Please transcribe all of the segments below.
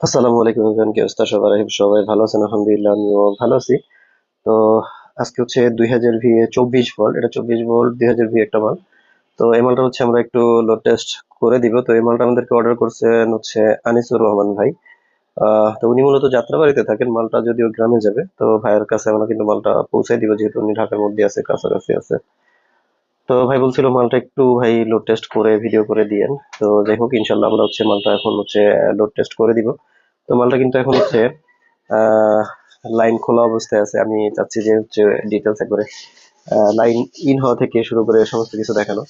আসসালামু আলাইকুম এভরিওয়ান কি অবস্থা সবার? সবাই ভালো আছেন, আলহামদুলিল্লাহ, আমিও ভালো আছি। তো আজকে হচ্ছে দুই হাজার ভি চব্বিশ ভোল্ট এটা চব্বিশ ভোল্ট দুই হাজার ভি একটা মাল তো এই মালটা হচ্ছে আমরা একটু লোড টেস্ট করে দিব। তো এই মালটা আমাদেরকে অর্ডার করছেন হচ্ছে আনিসুর রহমান ভাই। তো উনি মূলত যাত্রাবাড়িতে থাকেন, মালটা যদিও গ্রামে যাবে। তো ভাইয়ের কাছে আমরা কিন্তু মালটা পৌঁছাই দিব, যেহেতু উনি ঢাকার মধ্যে আছে, কাছাকাছি আছে। তো ভাই বলছিল মালটা একটু ভাই লোড টেস্ট করে ভিডিও করে দিয়েন। তো যাই হোক, ইনশাল্লাহ আমরা হচ্ছে মালটা এখন হচ্ছে লোড টেস্ট করে দিব। তো মালটা কিন্তু এখন হচ্ছে লাইন খোলা অবস্থায় আছে। আমি চাচ্ছি যে হচ্ছে ডিটেলস একবারে লাইন ইন হওয়া থেকে শুরু করে সমস্ত কিছু দেখানো।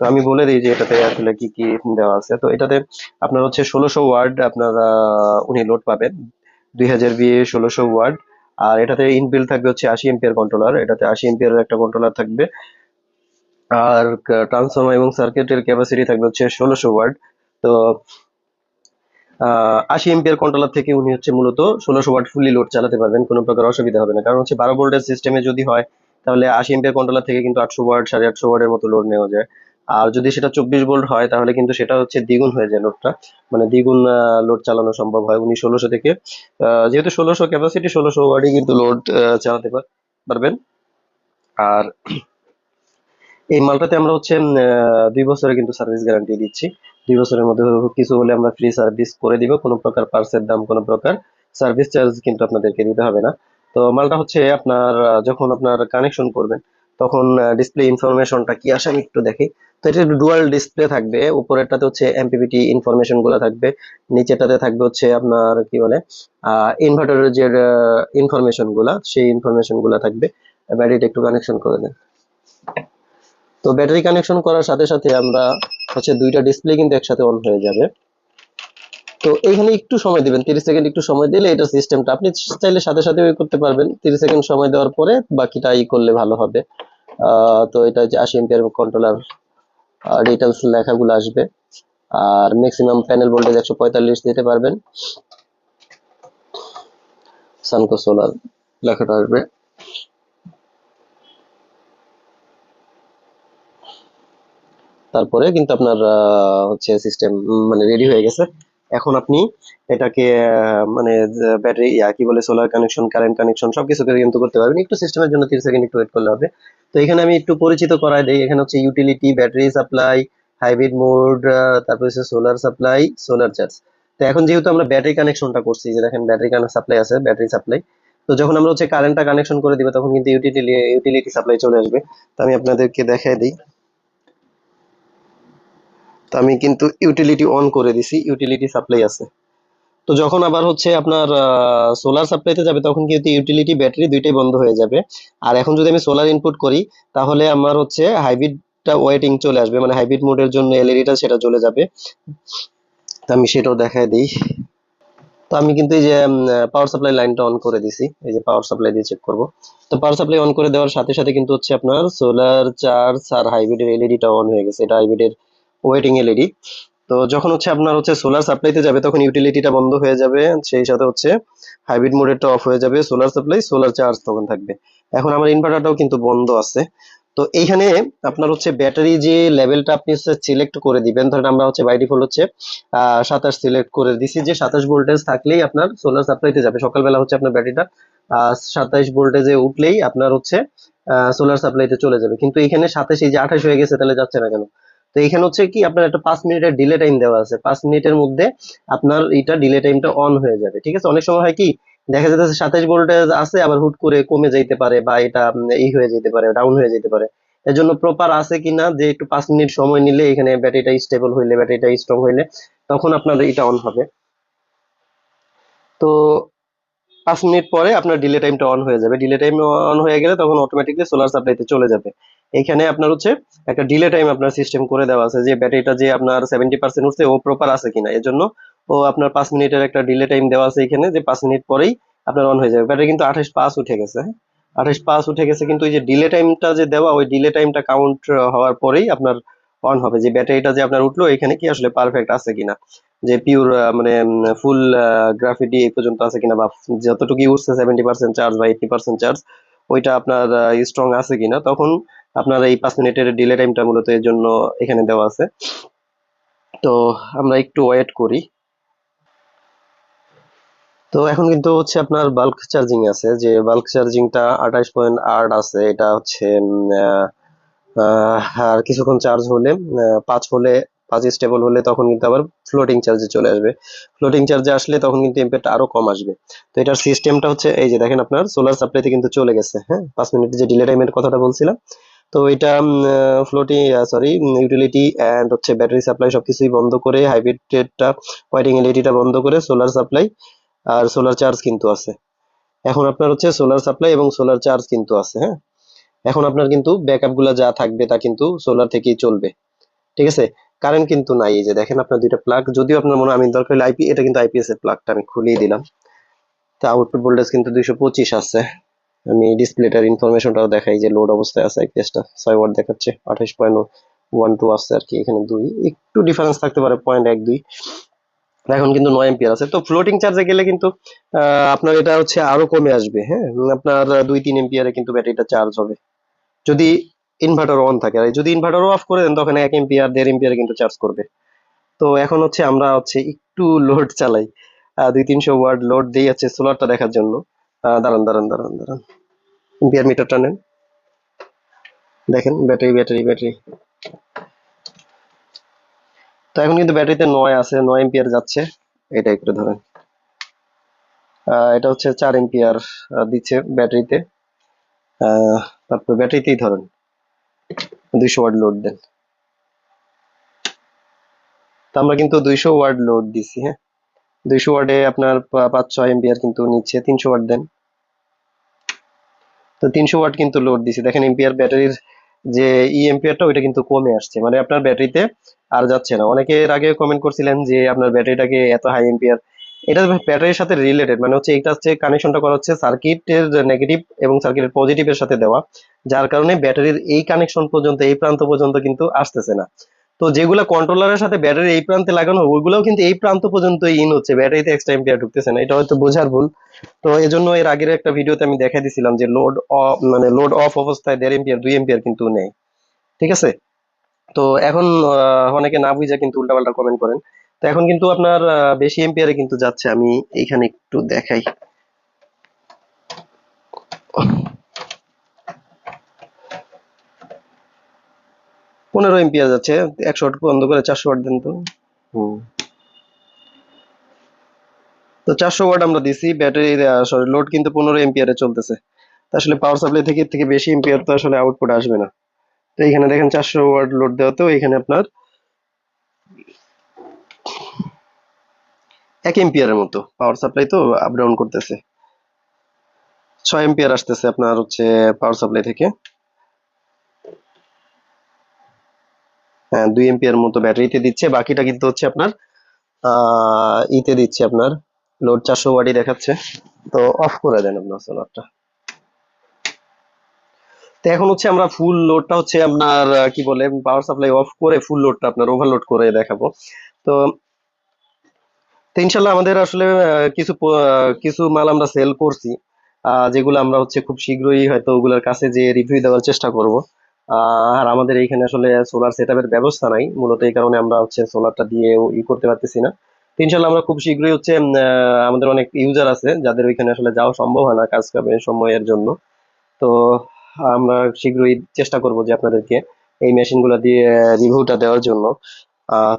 তো আমি বলে দিই যে এটাতে আসলে কি কি দেওয়া আছে। তো এটাতে আপনার হচ্ছে ষোলোশো ওয়ার্ড আপনারা, উনি লোড পাবেন। দুই হাজার বিয়ে ষোলোশো ওয়ার্ড। আর এটাতে ইনবিল্ড থাকবে হচ্ছে আশি এম্পিয়ার কন্ট্রোলার এটাতে আশি এম্পিয়ার একটা কন্ট্রোলার থাকবে। আর ট্রান্সফর্মার এবং সার্কিটের ক্যাপাসিটি থাকবে হচ্ছে ষোলোশো ওয়ার্ড তো আশি এম্পিয়ার কন্ট্রোলার থেকে উনি হচ্ছে মূলত ষোলোশো ওয়াট ফুলি লোড চালাতে পারবেন, কোনো প্রকার অসুবিধা হবে না। কারণ হচ্ছে বারো ভোল্টের সিস্টেমে যদি হয়, তাহলে আশি এম্পিয়ার কন্ট্রোলার থেকে কিন্তু আটশো ওয়াট সাড়ে আটশো ওয়াটের মতো লোড নেওয়া যায়। আর যদি সেটা চব্বিশ ভোল্ট হয়, তাহলে কিন্তু সেটা হচ্ছে দ্বিগুণ হয়ে যায় লোডটা মানে দ্বিগুণ লোড চালানো সম্ভব হয় উনি ষোলোশো থেকে। যেহেতু ষোলোশো ক্যাপাসিটি ষোলোশো ওয়াটই কিন্তু লোড চালাতে পারবেন। আর এই মালটাতে আমরা হচ্ছে দুই বছরের কিন্তু সার্ভিস গ্যারান্টি দিচ্ছি। দুই বছরের মধ্যে কিছু হলে আমরা ফ্রি সার্ভিস করে দিব, কোনো প্রকার পার্সের দাম, কোনো প্রকার সার্ভিস চার্জ কিন্তু আপনাদেরকে দিতে হবে না। তো মালটা হচ্ছে আপনার যখন আপনার কানেকশন করবেন, তখন ডিসপ্লে ইনফরমেশনটা কি আসে আমি একটু দেখি। তো এটা ডুয়াল ডিসপ্লে থাকবে, উপরেরটাতে হচ্ছে এমপিপিটি ইনফরমেশনগুলা থাকবে নিচেটাতে থাকবে হচ্ছে আপনার, কি বলে ইনভার্টারের যে ইনফরমেশনগুলা, সেই ইনফরমেশনগুলা থাকবে। ব্যাটারিটা একটু কানেকশন করে দেন। তো ব্যাটারি কানেকশন করার সাথে সাথে আমরা হচ্ছে দুইটা ডিসপ্লে কিন্তু একসাথে অন হয়ে যাবে। তো এইখানে একটু সময় দিবেন, তিরিশ সেকেন্ড একটু সময় দিলে এটা সিস্টেমটা আপনি চাইলে সাথে সাথে করতে পারবেন। তিরিশ সেকেন্ড সময় দেওয়ার পরে বাকিটা ই করলে ভালো হবে। তো এটা যে আশি এম্পিয়ার কন্ট্রোলার ডিটেলস লেখাগুলো আসবে। আর ম্যাক্সিমাম প্যানেল ভোল্টেজ একশো পঁয়তাল্লিশ দিতে পারবেন। সানকো সোলার লেখাটা আসবে। তারপরে কিন্তু আপনার হচ্ছে সিস্টেম মানে রেডি হয়ে গেছে। এখন আপনি এটাকে মানে ব্যাটারি ইয়া কি বলে সোলার কানেকশন কারেন্ট কানেকশন সবকিছু করে কিন্তু করতে পারবেন। একটু সিস্টেমের জন্য তিরিশ সেকেন্ড একটু ওয়েট করলে হবে। তো এখানে আমি একটু পরিচিত করাই দিই। এখানে হচ্ছে utility battery supply hybrid mode তারপর হচ্ছে সোলার সাপ্লাই সোলার চার্জ তো এখন যেহেতু আমরা ব্যাটারি কানেকশনটা করছি, যে দেখেন ব্যাটারি সাপ্লাই আছে ব্যাটারি সাপ্লাই তো যখন আমরা হচ্ছে কারেন্টটা কানেকশন করে দিব, তখন কিন্তু ইউটিলিটি ইউটিলিটি সাপ্লাই চলে আসবে। তো আমি আপনাদেরকে দেখাই দিই। তো আমি কিন্তু ইউটিলিটি অন করে দিছি ইউটিলিটি সাপ্লাই আছে। তো যখন আবার হচ্ছে আপনার সোলার সাপ্লাইতে যাবে, তখন কিন্তু ইউটিলিটি ব্যাটারি দুইটাই বন্ধ হয়ে যাবে। আর এখন যদি আমি সোলার ইনপুট করি, তাহলে আমার হচ্ছে হাইব্রিডটা ওয়েটিং চলে আসবে। মানে হাইব্রিড মোডের জন্য এলইডিটা সেটা চলে যাবে। তো আমি সেটাও দেখায় দিই। তো আমি কিন্তু এই যে পাওয়ার সাপ্লাই লাইনটা অন করে দিছি। এই যে পাওয়ার সাপ্লাই দিয়ে চেক করব। তো পাওয়ার সাপ্লাই অন করে দেওয়ার সাথে সাথে কিন্তু হচ্ছে আপনার সোলার চার্জ আর হাইব্রিডের এলইডিটা অন হয়ে গেছে। এটা হাইব্রিডের ওয়েটিং এলইডি তো যখন হচ্ছে আপনার হচ্ছে সোলার সাপ্লাইতে যাবে, তখন ইউটিলিটিটা বন্ধ হয়ে যাবে। সেই সাথে হচ্ছে হাইব্রিড মোডেরটা অফ হয়ে যাবে। সোলার সাপ্লাই সোলার চার্জ তখন থাকবে। এখন আমার ইনভার্টারটাও কিন্তু বন্ধ আছে। তো এইখানে আপনার হচ্ছে ব্যাটারি যে লেভেলটা আপনি হচ্ছে সিলেক্ট করে দিবেন, ধরেন আমরা হচ্ছে বাই ডিফল্ট হচ্ছে সাতাশ সিলেক্ট করে দিছি যে সাতাশ ভোল্টেজ থাকলেই আপনার সোলার সাপ্লাইতে যাবে। সকালবেলা হচ্ছে আপনার ব্যাটারিটা সাতাশ ভোল্টেজে উঠলেই আপনার হচ্ছে সোলার সাপ্লাইতে চলে যাবে। কিন্তু এখানে সাতাশ, এই যে আঠাশ হয়ে গেছে, তাহলে যাচ্ছে না কেন? তো এখানে হচ্ছে কি, আপনার একটা পাঁচ মিনিটের ডিলে টাইম দেওয়া আছে। পাঁচ মিনিটের মধ্যে আপনার এটা ডিলে টাইমটা অন হয়ে যাবে, ঠিক আছে? অনেক সময় হয় কি, দেখা যাচ্ছে সাতাশ ভোল্টেজ আছে, আবার হুট করে কমে যাইতে পারে বা এটা এই হয়ে যেতে পারে ডাউন হয়ে যেতে পারে। এর জন্য প্রপার আছে কিনা, যে একটু পাঁচ মিনিট সময় নিলে এখানে ব্যাটারিটা স্টেবল হইলে ব্যাটারিটা স্ট্রং হইলে, তখন আপনার এটা অন হবে। তো পাঁচ মিনিট পরে আপনার ডিলে টাইমটা অন হয়ে যাবে। ডিলে টাইম অন হয়ে গেলে তখন অটোমেটিকলি সোলার সাপ্লাইতে চলে যাবে। এখানে আপনার হচ্ছে একটা ডিলে টাইম আপনার সিস্টেম করে দেওয়া আছে যে ব্যাটারিটা যে আপনার সেভেন্টি পার্সেন্ট উঠছে, ও প্রপার আছে কিনা। এর জন্য ও আপনার পাঁচ মিনিটের একটা ডিলে টাইম দেওয়া আছে এখানে যে পাঁচ মিনিট পরেই আপনার অন হয়ে যাবে। ব্যাটারি কিন্তু আঠাশ পাস উঠে গেছে হ্যাঁ? আঠাশ পাস উঠে গেছে কিন্তু ওই যে ডিলে টাইমটা যে দেওয়া, ওই ডিলে টাইমটা কাউন্ট হওয়ার পরেই আপনার অন হবে, যে ব্যাটারিটা যে আপনার উঠল, এখানে কি আসলে পারফেক্ট আছে কিনা? যে পিওর মানে ফুল গ্রাফিটি এই পর্যন্ত আছে কিনা, বা যতটুকু উঠছে সেভেন্টি পার্সেন্ট চার্জ বা এইটি পার্সেন্ট চার্জ ওইটা আপনার স্ট্রং আছে কিনা? তখন আপনার এই পাঁচ মিনিটের ডিলে টাইমটা মূলত এর জন্য এখানে দেওয়া আছে। তো আমরা একটু ওয়েট করি। তো এখন কিন্তু হচ্ছে আপনার বাল্ক চার্জিং আছে, যে বাল্ক চার্জিংটা আঠাশ পয়েন্ট আট আছে, এটা হচ্ছে আর কিছুক্ষণ চার্জ হলে পাঁচ হলে, পাঁচ স্টেবল হলে তখন কিন্তু আবার ফ্লোটিং চার্জে চলে আসবে। ফ্লোটিং চার্জে আসলে তখন কিন্তু এম্পিয়ারটা আরও কম আসবে। তো এটার সিস্টেমটা হচ্ছে এই যে দেখেন আপনার সোলার সাপ্লাইতে কিন্তু চলে গেছে হ্যাঁ? পাঁচ মিনিট যে ডিলে টাইমের কথাটা বলছিলাম। তো এটা ফ্লোটিং সরি ইউটিলিটি অ্যান্ড হচ্ছে ব্যাটারি সাপ্লাই সবকিছুই বন্ধ করে হাইব্রিডটা ওয়াইডিং এলইডিটা বন্ধ করে সোলার সাপ্লাই আর সোলার চার্জ কিন্তু আছে। এখন আপনার হচ্ছে সোলার সাপ্লাই এবং সোলার চার্জ কিন্তু আছে হ্যাঁ? এখন আপনার কিন্তু ব্যাকআপগুলা যা থাকবে তা কিন্তু সোলার থেকেই চলবে। ঠিক আছে? কারেন্ট কিন্তু নাই, এই যে দেখেন আপনার দুইটা প্লাগ যদিও আপনার মনে আমি দরকার আইপি এটা কিন্তু আইপিএস এর প্লাগটা আমি খুলিয়ে দিলাম। তা আউটপুট ভোল্টেজ কিন্তু দুইশো পঁচিশ আছে। আমি ডিসপ্লেটার ইনফরমেশনটাও দেখাই যে লোড অবস্থায় আছে আইপিএসটা ছয় ওয়াট দেখাচ্ছে, আঠাশ পয়েন্ট ওয়ান টু আসছে আর কি, এখানে দুই। একটু ডিফারেন্স থাকতে পারে পয়েন্ট এক দুই। এখন কিন্তু নয় এম্পিয়ার আছে। তো ফ্লোটিং চার্জে গেলে কিন্তু আপনার এটা হচ্ছে আরও কমে আসবে হ্যাঁ? আপনার দুই তিন এম্পিয়ারে কিন্তু ব্যাটারিটা চার্জ হবে। যদি ইনভার্টার অন থাকে, আর যদি ইনভার্টার অফ করে দেন, তখন এক এম্পিয়ার দেড় এম্পিয়ারে কিন্তু চার্জ করবে। তো এখন হচ্ছে আমরা হচ্ছে একটু লোড চালাই। দুই তিনশো ওয়াট লোড দিয়ে হচ্ছে সোলারটা দেখার জন্য। দাঁড়ান দাঁড়ান দাঁড়ান দাঁড়ান। এম্পিয়ার মিটারটা নেন। দেখেন ব্যাটারি ব্যাটারি ব্যাটারি তো এখন কিন্তু ব্যাটারিতে নয় আছে, নয় এম্পিয়ার যাচ্ছে। এটা একটু ধরেন। এটা হচ্ছে চার এম্পিয়ার দিচ্ছে ব্যাটারিতে তারপর ব্যাটারিতেই ধরেন। দুইশো ওয়াট লোড দেন। তো আমরা কিন্তু দুইশো ওয়াট লোড দিছি হ্যাঁ? দুইশো ওয়াটে আপনার পাঁচ ছয় এম্পিয়ার কিন্তু নিচ্ছে, তিনশো ওয়াট দেন। তো তিনশো ওয়াট কিন্তু লোড দিছি। দেখেন এম্পিয়ার ব্যাটারির যে ই এম্পিয়ারটা ওইটা কিন্তু কমে আসছে। মানে আপনার ব্যাটারিতে আর যাচ্ছে না। অনেকে এর আগে কমেন্ট করছিলেন যে আপনার ব্যাটারিটাকে এত হাই এম্পিয়ার এটা ব্যাটারির সাথে রিলেটেড মানে হচ্ছে এটা হচ্ছে কানেকশনটা করা হচ্ছে সার্কিটের নেগেটিভ এবং সার্কিটের পজিটিভের সাথে দেওয়া, যার কারণে ব্যাটারির এই কানেকশন পর্যন্ত, এই প্রান্ত পর্যন্ত কিন্তু আসতেছে না। তো যেগুলো কন্ট্রোলারের সাথে ব্যাটারি এই প্রান্তে লাগানো ওইগুলোও কিন্তু এই প্রান্ত পর্যন্ত ইন হচ্ছে, ব্যাটারিতে এক্সট্রা এম্পিয়ার ঢুকতেছে না, এটা হয়তো বোঝার ভুল। তো এই জন্য এর আগের একটা ভিডিওতে আমি দেখাই দিছিলাম যে লোড মানে লোড অফ অবস্থায় দেড় এম্পিয়ার দুই এম্পিয়ার কিন্তু নেই। ঠিক আছে? তো এখন অনেকে না বুঝে কিন্তু উল্টাপাল্টা কমেন্ট করেন। তো এখন কিন্তু আপনার বেশি এম্পিয়ারে কিন্তু যাচ্ছে। আমি এইখানে একটু দেখাই। পনেরো এম্পিয়ার যাচ্ছে, একশো ওয়াট বন্ধ করে চারশো ওয়াট দেন তো। তো চারশো ওয়াট আমরা দিছি, ব্যাটারি সরি লোড কিন্তু পনেরো এম্পিয়ারে চলতেছে। তো আসলে পাওয়ার সাপ্লাই থেকে থেকে বেশি এম্পিয়ার তো আসলে আউটপুট আসবে না। তো এখানে দেখেন চারশো ওয়াট লোড দেওয়াতেও এখানে আপনার এক এম্পিয়ারের মতো পাওয়ার সাপ্লাই তো আপ ডাউন করতেছে। ছয় এম্পিয়ার আসতেছে আপনার হচ্ছে পাওয়ার সাপ্লাই থেকে। হ্যাঁ দুই এম্পিয়ার মতো ব্যাটারিতে দিচ্ছে, বাকিটা কিন্তু হচ্ছে আপনার ইতে দিচ্ছে আপনার লোড চারশো ওয়াটই দেখাচ্ছে। তো অফ করে দেন আপনার সোলারটা তো এখন হচ্ছে আমরা ফুল লোডটা হচ্ছে আপনার কি বলে পাওয়ার সাপ্লাই অফ করে ফুল লোডটা আপনার ওভারলোড করে দেখাবো। তো তো ইনশাল্লাহ আমাদের আসলে কিছু কিছু মাল আমরা সেল করছি যেগুলো আমরা হচ্ছে খুব শীঘ্রই হয়তো ওগুলোর কাছে যে রিভিউ দেওয়ার চেষ্টা করব। আর আমাদের এইখানে আসলে সোলার সেটআপের ব্যবস্থা নাই, মূলত এই কারণে আমরা হচ্ছে সোলারটা দিয়ে ই করতে পারতেছি না। তো ইনশাল্লাহ আমরা খুব শীঘ্রই হচ্ছে আমাদের অনেক ইউজার আছে, যাদের ওইখানে আসলে যাওয়া সম্ভব হয় না কাজ সময়ের জন্য। তো আমরা শীঘ্রই চেষ্টা করব যে আপনাদেরকে এই মেশিনগুলো দিয়ে রিভিউটা দেওয়ার জন্য।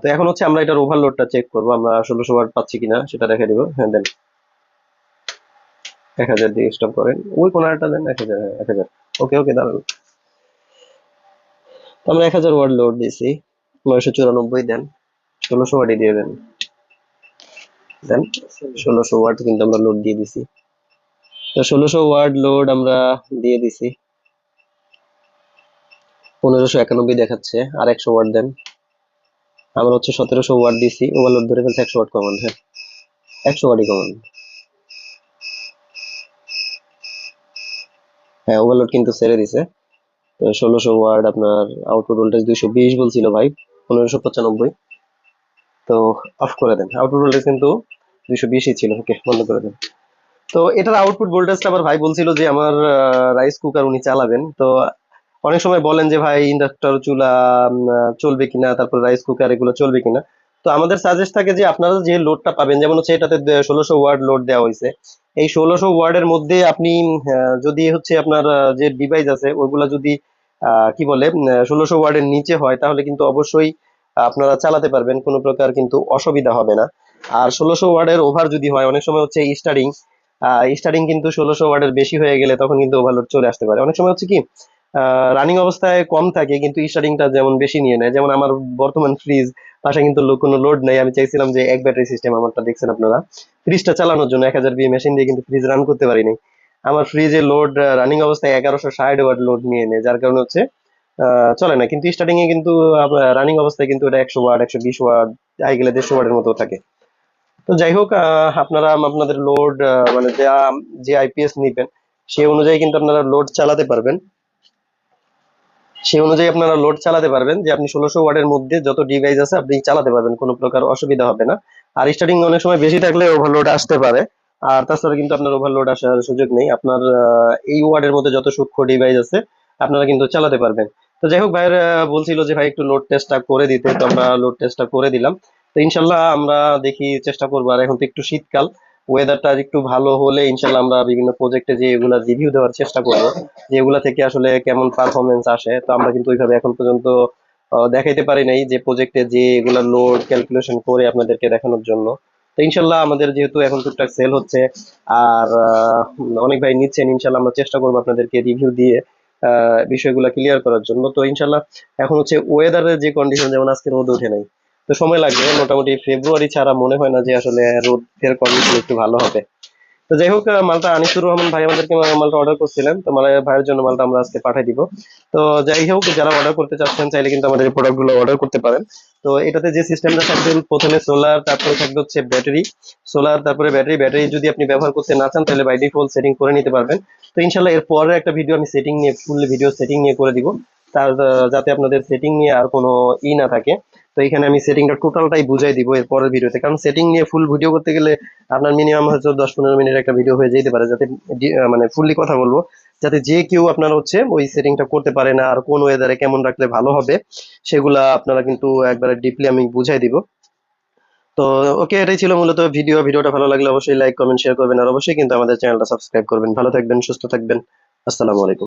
তো এখন হচ্ছে আমরা এটার ওভারলোডটা চেক করব। আমরা ষোলোশো ওয়াট পাচ্ছি কিনা সেটা দেখে দিব। হ্যাঁ দেন। এক হাজার দিয়ে স্টপ করেন। ওই কোনারটা দেন, এক হাজার এক হাজার। ওকে ওকে, দাঁড়ান। আমরা এক হাজার ওয়াট লোড দিয়েছি। নয়শো চুরানব্বই দেন। ষোলোশো ওয়াটই দিয়ে দেন। দেন, ষোলোশো ওয়াট কিন্তু আমরা লোড দিয়ে দিছি। তো ষোলোশো ওয়াট লোড আমরা দিয়ে দিছি। পনেরোশো একানব্বই দেখাচ্ছে। আর একশো ওয়াট দেন। আমরা হচ্ছে সতেরোশো ওয়াট দিছি ওভারলোড ধরে ফেলছে একশো ওয়াট কমান হ্যাঁ। একশো ওয়াটই কমান হ্যাঁ ওভারলোড কিন্তু ছেড়ে দিছে। ষোলোশো ওয়াট আপনার আউটপুট ভোল্টেজ দুইশো বিশ বলছিল ভাই, পনেরোশো পঁচানব্বই। তো অফ করে দেন। আউটপুট ভোল্টেজ কিন্তু দুইশো বিশই ছিল, ওকে, বন্ধ করে দেন। তো এটার আউটপুট ভোল্টেজটা আবার ভাই বলছিল যে আমার রাইস কুকার উনি চালাবেন। তো অনেক সময় বলেন যে, ভাই, ইন্ডাক্টর চুলা চলবে কিনা, তারপর রাইস কুকার এগুলো চলবে কিনা? তো আমাদের সাজেস্ট থাকে যে, আপনারা যে লোডটা পাবেন, যেমন হচ্ছে এটাতে ষোলোশো ওয়ার্ড লোড দেওয়া হয়েছে। এই ষোলোশো ওয়ার্ডের মধ্যে আপনি যদি হচ্ছে আপনার যে ডিভাইস আছে, ওইগুলা যদি কি বলে ষোলোশো ওয়ার্ডের নিচে হয়, তাহলে কিন্তু অবশ্যই আপনারা চালাতে পারবেন, কোনো প্রকার কিন্তু অসুবিধা হবে না। আর ষোলোশো ওয়ার্ডের ওভার যদি হয়, অনেক সময় হচ্ছে স্টারিং স্টারিং কিন্তু ষোলোশো ওয়ার্ডের বেশি হয়ে গেলে তখন কিন্তু ওভারলোড চলে আসতে পারে। অনেক সময় হচ্ছে কি রানিং অবস্থায় কম থাকে, কিন্তু স্টারিংটা যেমন বেশি নিয়ে নেয়। যেমন আমার বর্তমান ফ্রিজ পাশে কিন্তু কোনো লোড নেই। আমি চাইছিলাম যে এক ব্যাটারি সিস্টেম আমারটা দেখছেন আপনারা? ফ্রিজটা চালানোর জন্য এক হাজার বি মেশিন দিয়ে কিন্তু ফ্রিজ রান করতে পারিনি। আমার ফ্রিজে লোড রানিং অবস্থায় এগারোশো ষাট ওয়াট লোড নিয়ে নেয়, যার কারণে হচ্ছে চলে না। কিন্তু স্টার্টিং এ কিন্তু রানিং অবস্থায় কিন্তু এটা একশো ওয়াট একশো বিশ ওয়াট আই গেলে দেড়শো ওয়াটের মতো থাকে। তো যাই হোক আপনারা আপনাদের লোড মানে যা, যে আইপিএস নিবেন সেই অনুযায়ী কিন্তু আপনারা লোড চালাতে পারবেন। সেই অনুযায়ী আপনারা লোড চালাতে পারবেন, যে আপনি ষোলোশো ওয়াটের মধ্যে যত ডিভাইস আছে আপনি চালাতে পারবেন, কোনো প্রকার অসুবিধা হবে না। আর স্টার্টিং অনেক সময় বেশি থাকলে ওভারলোড আসতে পারে। আর তাছাড়া কিন্তু আপনার ওভারলোড আসার সুযোগ নেই। আপনার এই ওয়ার্ডের মধ্যে যত সূক্ষ্ম ডিভাইস আছে, আপনারা কিন্তু চালাতে পারবেন। তো যাই হোক, ভাইয়ের বলছিল যে ভাই একটু লোড টেস্টটা করে দিতে, তো আমরা লোড টেস্টটা করে দিলাম। তো ইনশাল্লাহ আমরা দেখি চেষ্টা করব। আর এখন তো একটু শীতকাল ওয়েদারটা একটু ভালো হলে ইনশাল্লাহ আমরা বিভিন্ন প্রজেক্টে যে এগুলা রিভিউ দেওয়ার চেষ্টা করব, যে এগুলা থেকে আসলে কেমন পারফরমেন্স আসে, তো আমরা কিন্তু ওইভাবে এখন পর্যন্ত দেখাইতে পারি নাই যে প্রজেক্টে যে এগুলা লোড ক্যালকুলেশন করে আপনাদেরকে দেখানোর জন্য। তো ইনশাল্লাহ আমাদের যেহেতু এখন টুকটাক সেল হচ্ছে, আর অনেক ভাই নিচ্ছেন, ইনশাল্লাহ আমরা চেষ্টা করব আপনাদেরকে রিভিউ দিয়ে বিষয়গুলো ক্লিয়ার করার জন্য। তো ইনশাল্লাহ এখন হচ্ছে ওয়েদারের যে কন্ডিশন যেমন আজকে রোদ ওঠে নাই তো সময় লাগবে, মোটামুটি ফেব্রুয়ারি ছাড়া মনে হয় না যে আসলে রোদের কন্ডিশন একটু ভালো হবে। তো যাই হোক মালটা আনিসুর রহমান ভাই আমাদেরকে মালটা অর্ডার করছিলেন, তো মালটা ভাইয়ের জন্য মালটা আমরা আজকে পাঠিয়ে দিব। তো যাই হোক, যারা অর্ডার করতে চাচ্ছেন, চাইলে কিন্তু আমাদের এই প্রোডাক্টগুলো অর্ডার করতে পারেন। তো এটাতে যে সিস্টেমটা থাকবে, প্রথমে সোলার তারপরে থাকবে হচ্ছে ব্যাটারি সোলার তারপরে ব্যাটারি ব্যাটারি যদি আপনি ব্যবহার করতে না চান, তাহলে বাই ডিফল্ট সেটিং করে নিতে পারবেন। তো ইনশাল্লাহ এর পরে একটা ভিডিও আমি সেটিং নিয়ে ফুল ভিডিও সেটিং নিয়ে করে দিব। তার যাতে আপনাদের সেটিং নিয়ে আর কোনো ই না থাকে। তো এখানে আমি সেটিংটা টোটালটাই বুঝাই দিব এর পরের ভিডিওতে। কারণ সেটিং নিয়ে ফুল ভিডিও করতে গেলে আপনার মিনিমাম হয়তো দশ পনেরো মিনিট একটা ভিডিও হয়ে যেতে পারে, যাতে মানে ফুললি কথা বলব। যাতে যে কেউ আপনার হচ্ছে ওই সেটিংটা করতে পারে না, আর কোন ওয়েদারে কেমন রাখলে ভালো হবে, সেগুলা আপনারা কিন্তু একবারে ডিপলি আমি বুঝাই দিব। তো ওকে এটাই ছিল মূলত ভিডিও ভিডিওটা ভালো লাগলে অবশ্যই লাইক কমেন্ট শেয়ার করবেন, আর অবশ্যই কিন্তু আমাদের চ্যানেলটা সাবস্ক্রাইব করবেন। ভালো থাকবেন, সুস্থ থাকবেন। আসসালামু আলাইকুম।